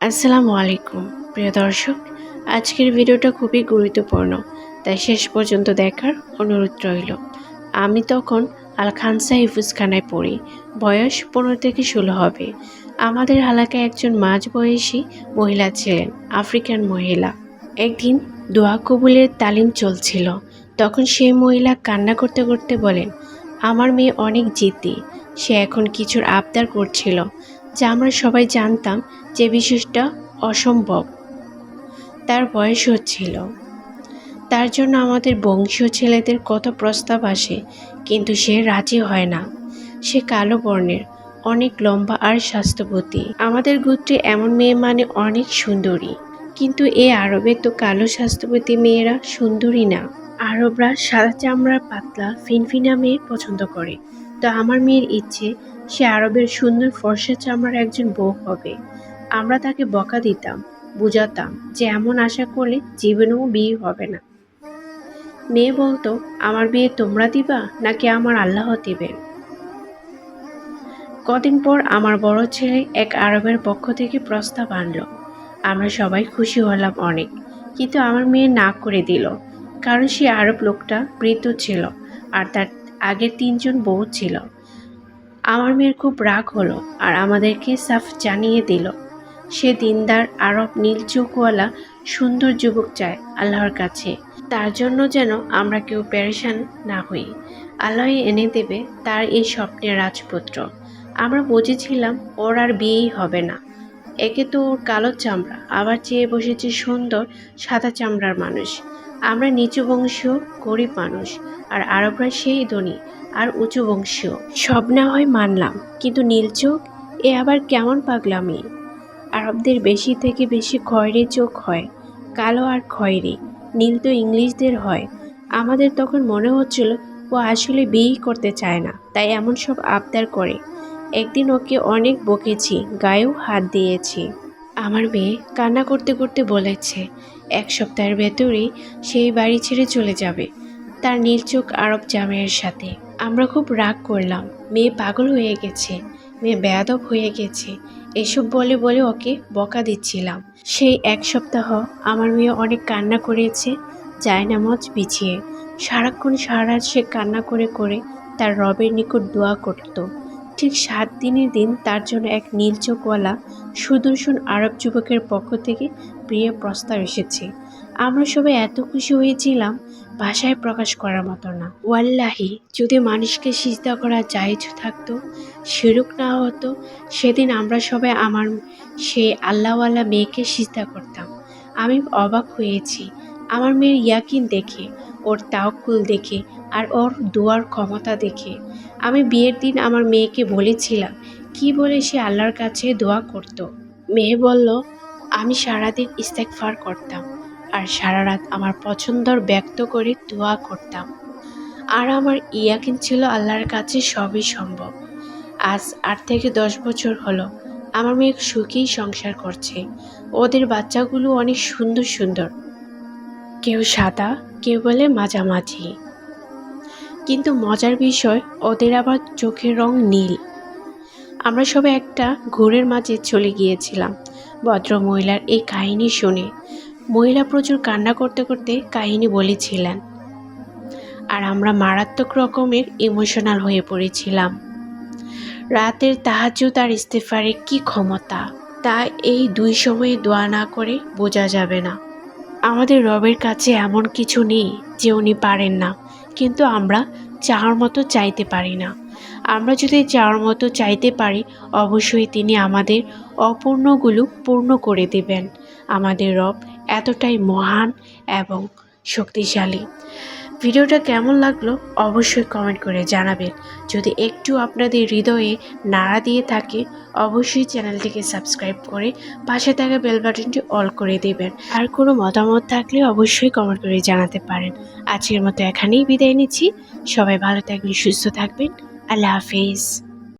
আসসালামু আলাইকুম, প্রিয় দর্শক। আজকের ভিডিওটা খুবই গুরুত্বপূর্ণ, তাই শেষ পর্যন্ত দেখার অনুরোধ রইল। আমি তখন আল খানসা হিফুজখানায় পড়ি, বয়স পনেরো থেকে ষোলো হবে। আমাদের এলাকায় একজন মাঝ বয়সী মহিলা ছিলেন, আফ্রিকান মহিলা। একদিন দোয়া কবুলের তালিম চলছিল, তখন সেই মহিলা কান্না করতে করতে বলেন, আমার মেয়ে অনেক জিদ্দি, সে এখন কিছুর আবদার করছিল যা আমরা সবাই জানতাম যে বিষয়টা অসম্ভব। তার বয়স হচ্ছিল। তার জন্য আমাদের বংশীয় ছেলেদের কত প্রস্তাব আসে, কিন্তু সে রাজি হয় না। সে কালো বর্ণের, অনেক লম্বা আর স্বাস্থ্যবতী। আমাদের গোত্রে এমন মেয়ে মানে অনেক সুন্দরী, কিন্তু এ আরবে তো কালো স্বাস্থ্যবতী মেয়েরা সুন্দরী না। আরবরা সাদা চামড়ার পাতলা, ফিনফিনা মেয়ে পছন্দ করে। তো আমার মেয়ের ইচ্ছে, সে আরবের সুন্দর ফর্সা চামড়ার একজন বউ হবে। আমরা তাকে বকা দিতাম, বুঝাতাম যে এমন আশা করলে জীবনেও বিয়ে হবে না। মেয়ে বলতো, আমার বিয়ে তোমরা দিবা নাকি আমার আল্লাহ দিবেন কদিন পর আমার বড় ছেলে এক আরবের পক্ষ থেকে প্রস্তাব আনলো। আমরা সবাই খুশি হলাম অনেক, কিন্তু আমার মেয়ে না করে দিল, কারণ সে আরব লোকটা বৃদ্ধ ছিল আর তার আগের তিনজন বউ ছিল। আমার মেয়ের খুব রাগ হলো আর আমাদেরকে সাফ জানিয়ে দিল। সে দিনদার আরব নীল চোখওয়ালা সুন্দর যুবক চায় আল্লাহর কাছে। তার জন্য যেন আমরা কেউ প্যারেশান না হই। আল্লাহ এনে দেবে তার এই স্বপ্নের রাজপুত্র। আমরা বুঝেছিলাম ওর আর বিয়েই হবে না। একে তো ওর কালো চামড়া, আবার চেয়ে বসেছে সুন্দর সাদা চামড়ার মানুষ। আমরা নিচু বংশীয় গরিব মানুষ, আর আরবরা সেই ধনী, আর উঁচু বংশীয়। সব না হয় মানলাম, কিন্তু নীল চোখ, এ আবার কেমন পাগলামি? আরবদের বেশি থেকে বেশি খয়েরি চোখ হয়, কালো আর খয়েরি, নীল তো ইংলিশদের হয়। আমাদের তখন মনে হচ্ছিল, ও আসলে বিয়েই করতে চায় না, তাই এমন সব আবদার করে। একদিন ওকে অনেক বকেছি, গায়েও হাত দিয়েছি। আমার মেয়ে কান্না করতে করতে বলেছে, এক সপ্তাহের ভেতরেই সেই বাড়ি ছেড়ে চলে যাবে। তার নীল চোখ আরব জামাইয়ের সাথে। আমরা খুব রাগ করলাম। মেয়ে পাগল হয়ে গেছে। মেয়ে বেয়াদব হয়ে গেছে। এসব বলে বলে ওকে বকা দিচ্ছিলাম। সেই এক সপ্তাহ আমার মেয়ে অনেক কান্না করেছে জায়নামজ বিছিয়ে সারাক্ষণ সারা সে কান্না করে করে তার রবের নিকট দোয়া করত। ঠিক সাত দিনের দিন তার জন্য এক নীল চোখওয়ালা সুদর্শন আরব যুবকের পক্ষ থেকে প্রিয় প্রস্তাব এসেছে। আমরা সবাই এত খুশি হয়েছিলাম, ভাষায় প্রকাশ করার মতো না। ওয়াল্লাহি, যদি মানুষকে সিজদা করা জায়েজ থাকতো শিরুক না হতো, সেদিন আমরা সবাই আমার, সেই আল্লাহওয়ালা মেয়েকে সিজদা করতাম। আমি অবাক হয়েছি। আমার মেয়ের ইয়াকিন দেখে, ওর তাওকুল দেখে আর ওর দোয়ার ক্ষমতা দেখে। আমি বিয়ের দিন আমার মেয়েকে বলেছিলাম, কি বলে সে আল্লাহর কাছে দোয়া করত। মেয়ে বলল, আমি সারাদিন ইস্তেকফার করতাম আর সারা রাত আমার পছন্দর ব্যক্ত করে দোয়া করতাম। আর আমার ইয়াকিন ছিল আল্লাহর কাছে সবই সম্ভব। আজ আট থেকে দশ বছর হলো, আমার মেয়ে সুখেই সংসার করছে। ওদের বাচ্চাগুলো অনেক সুন্দর সুন্দর। কেউ সাদা, কেউ বলে মাঝামাঝি। কিন্তু মজার বিষয়, ওদের আবার চোখের রং নীল। আমরা সবাই একটা ঘোরের মাঝে চলে গিয়েছিলাম ভদ্র মহিলার এই কাহিনী শুনে। মহিলা প্রচুর কান্না করতে করতে কাহিনী বলেছিলেন। আর আমরা মারাত্মক রকমের ইমোশনাল হয়ে পড়েছিলাম। রাতের তাহাজুদ আর ইস্তেফারের কি ক্ষমতা, তা এই দুই সময়ে দোয়া না করে বোঝা যাবে না। আমাদের রবের কাছে এমন কিছু নেই যে উনি পারেন না। কিন্তু আমরা চাওয়ার মতো চাইতে পারি না। আমরা যদি চাওয়ার মতো চাইতে পারি, অবশ্যই তিনি আমাদের অপূর্ণগুলো পূর্ণ করে দেবেন। আমাদের রব এতটাই মহান এবং শক্তিশালী। ভিডিওটা কেমন লাগল অবশ্যই কমেন্ট করে জানাবেন। যদি একটু আপনাদের হৃদয়ে নাড়া দিয়ে থাকে, অবশ্যই চ্যানেলটিকে সাবস্ক্রাইব করে পাশে থাকা বেল বাটনটি অল করে দেবেন। আর কোনো মতামত থাকলে অবশ্যই কমেন্ট করে জানাতে পারেন। আজকের মতো এখানেই বিদায় নিচ্ছি। সবাই ভালো থাকবেন, সুস্থ থাকবেন। আল্লাহ হাফিজ।